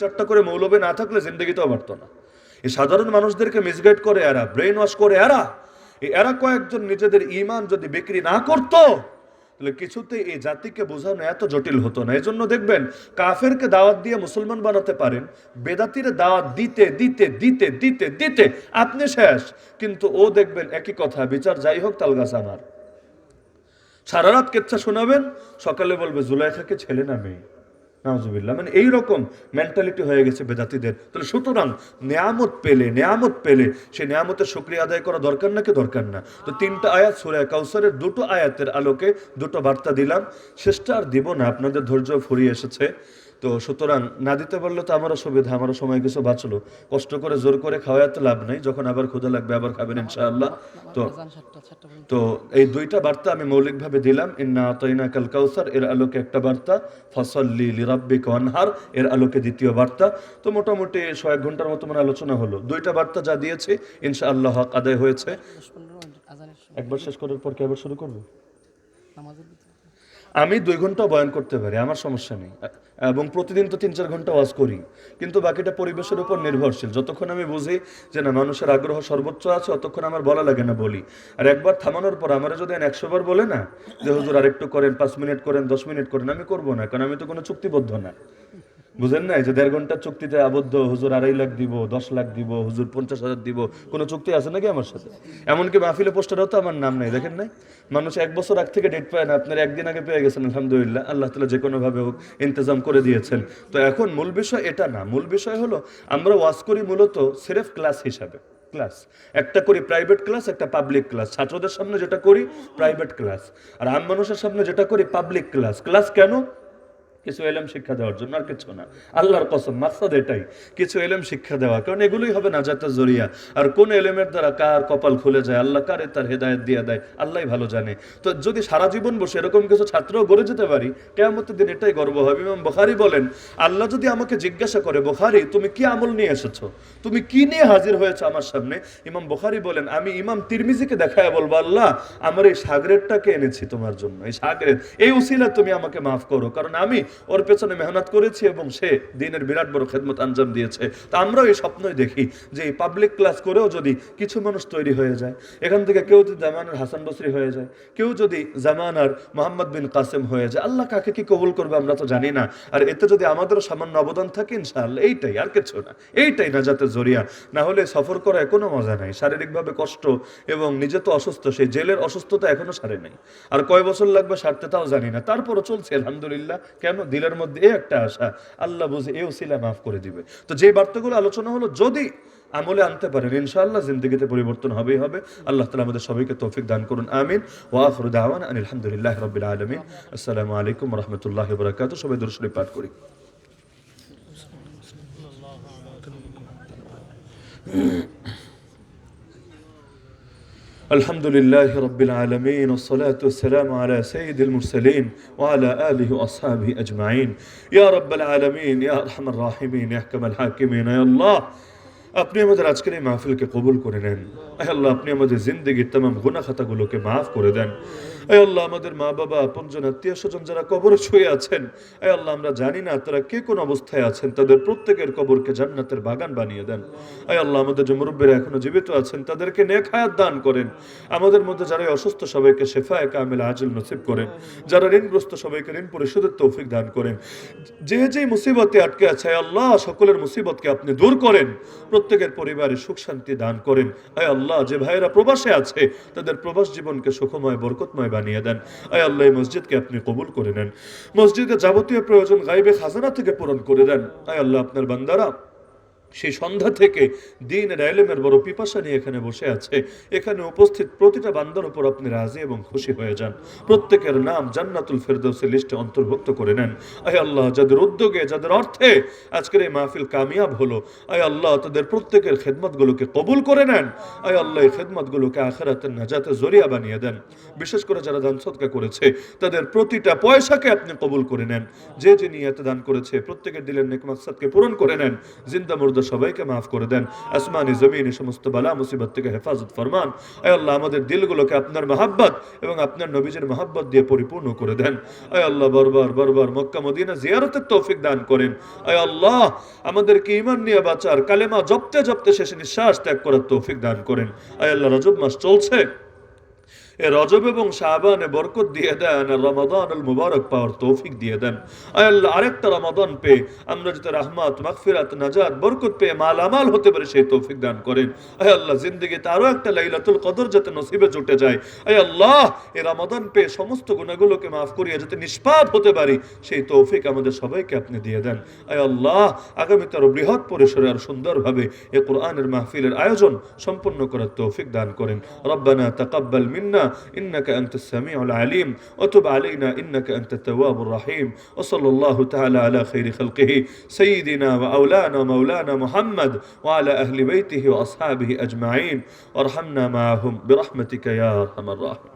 চারটা করে মৌলবে না থাকলে জিন্দগিতেও পারতো না। এই সাধারণ মানুষদেরকে মিসগাইড করে এরা ব্রেন ওয়াশ করে এরা এরা কয়েকজন নিজেদের ইমান যদি বিক্রি না করতো, তাহলে কিছুতে এই জাতিকে বোঝানো এত জটিল হতো না। এজন্য দেখবেন, কাফেরকে দাওয়াত দিয়ে মুসলমান বানাতে পারেন, বেদাতিরে দাওয়াত দিতে দিতে দিতে দিতে দিতে, আপনি শেষ। কিন্তু ও দেখবেন একই কথা, বিচার যাই হোক তালগাছ আমার। সারা রাত কেচ্ছা শোনাবেন, সকালে বলবে, জুলাইখাকে ছেলে না মেয়ে। নাজুবিল্লাহ মানে এইরকম মেন্টালিটি হয়ে গেছে বেদাতিদের। তাহলে সুতরাং নিয়ামত পেলে নিয়ামত পেলে, সে নিয়ামতের সক্রিয় আদায় করা দরকার নাকি দরকার না? তো তিনটা আয়াত সুরায় কাউসারের দুটো আয়াতের আলোকে দুটো বার্তা দিলাম। শেষটা আর দিব না, আপনাদের ধৈর্য ফুরিয়ে এসেছে। তো সুতরাং না দিতে পারলে তো আমারও সুবিধা আমারও সময় কিছু বাঁচলো। কষ্ট করে জোর করে খাওয়া তো লাভ নেই যখন আবার ক্ষুদা লাগবে আবার খাবেন ইনশাআল্লাহ। তো তো এই দুইটা বার্তা আমি মৌলিকভাবে দিলাম ইন্না তৈনা কাল কাউসার এর আলোকে একটা বার্তা ফসল্লি লিরাব্বিক ওয়ানহার এর আলোকে দ্বিতীয় বার্তা। তো মোটামুটি ছয় এক ঘণ্টার মতো মানে আলোচনা হলো। দুইটা বার্তা যা দিয়েছি ইনশাআল্লাহ হক আদায় হয়েছে। একবার শেষ করার পর কি আবার শুরু করব? আমি দুই ঘণ্টা বয়ান করতে পারি, আমার সমস্যা নেই। এবং প্রতিদিন তো তিন চার ঘণ্টা ওয়াজ করি। কিন্তু বাকিটা পরিবেশের উপর নির্ভরশীল। যতক্ষণ আমি বুঝি যে না, মানুষের আগ্রহ সর্বোচ্চ আছে ততক্ষণ আমার বলা লাগে না, বলি। আর একবার থামানোর পর আমার যদি একশো বার বলে না যে, হুজুর, আরেকটু করেন, পাঁচ মিনিট করেন, দশ মিনিট করেন, আমি করব না, কারণ আমি তো কোনো চুক্তিবদ্ধ না। বুঝেন নাই? যে দেড় ঘণ্টার চুক্তিতে আবদ্ধ, হুজুর আড়াই লাখ দিব, দশ লাখ দিব, হুজুর পঞ্চাশ হাজার দিব, কোনো চুক্তি আছে নাকি আমার সাথে? এমনকি মাহফিলে পোস্টারও তো আমার নাম নেই, দেখেন নাই? মানুষ এক বছর আগ থেকে ডেট পায় না, আপনার একদিন আগে পেয়ে গেছেন, আলহামদুলিল্লাহ। আল্লাহ তালা যে কোনোভাবে হোক ইন্তজাম করে দিয়েছেন। তো এখন মূল বিষয় এটা না, মূল বিষয় হলো আমরা ওয়াজ করি মূলত সিরেফ ক্লাস হিসাবে, ক্লাস। একটা করি প্রাইভেট ক্লাস, একটা পাবলিক ক্লাস। ছাত্রদের সামনে যেটা করি প্রাইভেট ক্লাস। আর আম মানুষের সামনে যেটা করি পাবলিক ক্লাস। ক্লাস কেন? কিছু এলেম শিক্ষা দেওয়ার জন্য আর কিছু না। আল্লাহর কসম, মাকসাদ এটাই। কিছু এলেম শিক্ষা দেওয়া, কারণ এগুলোই হবে নাজাতের জরিয়া। আর কোন এলেমের দ্বারা কার কপাল খুলে যায়? আল্লাহ কারে তার হেদায়ত দিয়ে দেয়? আল্লাহ ভালো জানে। তো যদি সারা জীবন বসে এরকম কিছু ছাত্রও গড়ে যেতে পারি কেমতের দিন এটাই গর্ব হবে। ইমাম বখারি বলেন, আল্লাহ যদি আমাকে জিজ্ঞাসা করে, বখারি, তুমি কি আমল নিয়ে এসেছ? তুমি কি নিয়ে হাজির হয়েছো আমার সামনে? ইমাম বখারি বলেন, আমি ইমাম তিরমিজিকে দেখায় বলব, আল্লাহ, আমার এই সাগরেরটাকে এনেছি তোমার জন্য। এই সাগরের, এই উসিলা তুমি আমাকে মাফ করো। কারণ আমি ওর পেছনে মেহনত করেছি এবং সে দিনের বিরাট বড় খেদমত আঞ্জাম দিয়েছে। তা আমরাও এই স্বপ্নই দেখি যে এই পাবলিক ক্লাস করেও যদি কিছু মানুষ তৈরি হয়ে যায়, এখান থেকে কেউ যদি জামানের হাসান বসরি হয়ে যায়, কেউ যদি জামানার মোহাম্মদ বিন কাসেম হয়ে যায়, আল্লাহ কাকে কি কবুল করবে আমরা তো জানি না। আর এতে যদি আমাদেরও সামান্য অবদান থাকে, ইনশাআল্লাহ, এইটাই আর কিছু না। এইটাই না যাতে জরিয়া। না হলে সফর করায় কোনো মজা নাই। শারীরিকভাবে কষ্ট এবং নিজে তো অসুস্থ, সেই জেলের অসুস্থতা এখনও সারে নাই। আর কয় বছর লাগবে সারতে তাও জানি না। তারপরও চলছে, আলহামদুলিল্লাহ। কেন দিলের মধ্যে এই একটা আশা আল্লাহ বুঝে এও সিলা মাফ করে দিবে তো যে বার্তাগুলো আলোচনা হলো যদি আমলে আনতে পারেন ইনশাআল্লাহ জিন্দগিতে পরিবর্তন হবেই হবে আল্লাহ তালা আমাদের সবাইকে তৌফিক দান করুন আমিন ওয়াফর দাওয়ান আলহামদুলিল্লাহ রবিল আলমিন আসসালামু আলাইকুম রহমতুল্লাহ বরাকাত সবাই দর্শনে পাঠ করি الحمد لله رب العالمين والصلاة والسلام على سيد المرسلين وعلى آله وأصحابه أجمعين يا رب العالمين يا أرحم الراحمين يا أحكم الحاكمين يا الله আপনি আমাদের আজকের এই মাহফিলকে কবুল করে নেন। আয় আল্লাহ, আপনি আমাদের জিন্দগির তাম গুনা খাতাগুলোকে মাফ করে দেন। আয় আল্লাহ, আমাদের মা বাবা আপনজন আত্মীয় স্বজন যারা কবরে শুয়ে আছেন, আয় আল্লাহ, আমরা জানি না তারা কে কোন অবস্থায় আছেন, তাদের প্রত্যেকের কবরকে জান্নাতের বাগান বানিয়ে দেন। আয় আল্লাহ, আমাদের যে মুরব্বীরা এখনও জীবিত আছেন, তাদেরকে নেক হায়াত দান করেন। আমাদের মধ্যে যারা অসুস্থ, সবাইকে শেফায় কামিল আজল নসিব করেন। যারা ঋণগ্রস্ত, সবাইকে ঋণ পরিশোধের তৌফিক দান করেন। যে যে মুসিবতে আটকে আছে আল্লাহ, সকলের মুসিবতকে আপনি দূর করেন। প্রত্যেকের পরিবারে সুখ শান্তি দান করেন। আয় আল্লাহ, যে ভাইয়েরা প্রবাসে আছে, তাদের প্রবাস জীবনকে সুখময়, বরকতময় বানিয়ে দেন। আয় আল্লাহ মসজিদকে আপনি কবুল করে নেন। মসজিদের যাবতীয় প্রয়োজন গাইবে খাজানা থেকে পূরণ করে দেন। আয় আল্লাহ আপনার বান্দারা সেই সন্ধ্যা থেকে দিনের এলেমের বড় পিপাসা নিয়ে এখানে বসে আছে। এখানে উপস্থিত প্রতিটা বান্দার উপর আপনি রাজি এবং খুশি হয়ে যান। প্রত্যেকের নাম জান্নাতুল ফেরদৌসের লিস্টে অন্তর্ভুক্ত করে নেন। আয় আল্লাহ, যাদের উদ্যোগে, যাদের অর্থে আজকের এই মাহফিল কামিয়াব হলো, আয় আল্লাহ, তাদের প্রত্যেকের খেদমতগুলোকে কবুল করে নেন। আয় আল্লাহ, এই খেদমতগুলোকে আখেরাতের নাজাতে জরিয়া বানিয়ে দেন। বিশেষ করে যারা দান সদকা করেছে, তাদের প্রতিটা পয়সাকে আপনি কবুল করে নেন। যে যে নিয়তে দান করেছে, প্রত্যেকের দিলের নেক মাকসাদকে পূরণ করে নেন। জিন্দা মুর্দা সবাইকে মাফ করে দেন। আসমানি জমিন সমস্ত বালা মুসিবত থেকে হেফাজত ফরমান। আয় আল্লাহ, আমাদের দিলগুলোকে আপনার মাহাব্বত এবং আপনার নবীজের মাহাব্বত দিয়ে পরিপূর্ণ করে দেন। আয় আল্লাহ, বারবার বারবার মক্কা, মদিনা জিয়ারতের তৌফিক দান করেন। আয় আল্লাহ, আমাদেরকে ইমান নিয়ে বাঁচার কালেমা জপতে জপতে শেষে নিঃশ্বাস ত্যাগ করার তৌফিক দান করেন। আয় আল্লাহ, রজব মাস চলছে। এ রজব এবং শাহবানে বরকত দিয়ে দেন রমাদান মুবারক পাওয়ার তৌফিক দিয়ে দেন। আরেকটা রমাদান পেয়ে আমরা যাতে রহমাত, মাগফিরাত, নাজাত, বরকত পেয়ে মালামাল হতে পারে, সেই তৌফিক দান করেন। আয় আল্লাহ, জিন্দগিতে আরও একটা লাইলাতুল কদর যাতে নসিবে জুটে যায়। আয় আল্লাহ, এই রমাদান পেয়ে সমস্ত গুণাগুলোকে মাফ করিয়ে যাতে নিষ্পাপ হতে পারি, সেই তৌফিক আমাদের সবাইকে আপনি দিয়ে দেন। আয় আল্লাহ আগামীতে আরও বৃহৎ পরিসরে আর সুন্দরভাবে এ কোরআনের মাহফিলের আয়োজন সম্পন্ন করার তৌফিক দান করেন। রব্বানা তাকাব্বাল মিন্না إنك أنت السميع العليم. وتب علينا إنك أنت التواب الرحيم. وصلى الله تعالى على خير خلقه سيدنا وأولانا ومولانا محمد وعلى أهل بيته وأصحابه أجمعين. وارحمنا معهم برحمتك يا أرحم الراحمين.